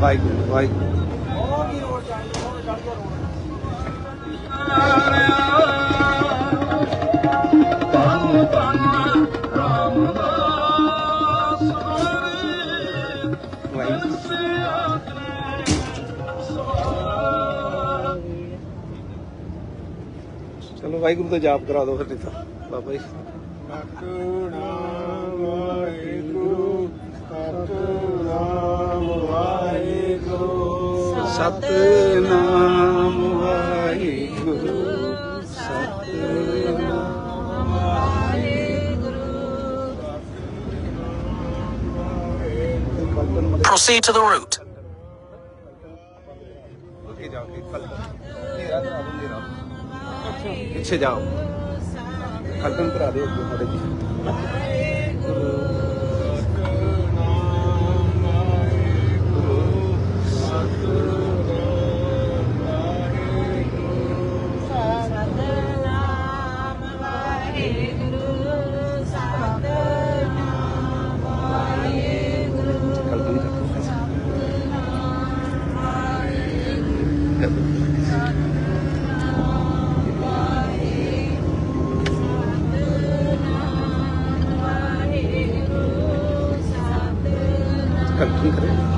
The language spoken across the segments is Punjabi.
ਵਾਹਿਗੁਰੂ ਵਾਹਿਗੁਰੂ। ਵਾਹਿਗੁਰੂ ਚਲੋ ਵਾਹਿਗੁਰੂ ਦਾ ਜਾਪ ਕਰਾ ਦਿਓ ਫਿਰ ਨਹੀਂ ਤਾਂ Baba ji. Satnam Waheguru Satnam Waheguru Satnam Waheguru Satnam ਕਲਪਨ Proceed to the route. ਅੱਗੇ ਜਾਓ ਅੱਗੇ ਕਲਪਨ ਨੇਰਾ ਕਰਾ ਦਿਓ ਨੇਰਾ ਪਿੱਛੇ ਜਾਓ ਕਲਪਨ ਕਰਾ ਦਿਓ ਅੱਗੇ ਮਾੜੇ ਜੀ कंट्रोल करें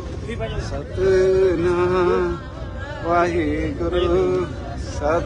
ਸਤਨਾਮ ਵਾਹਿਗੁਰੂ ਸਤ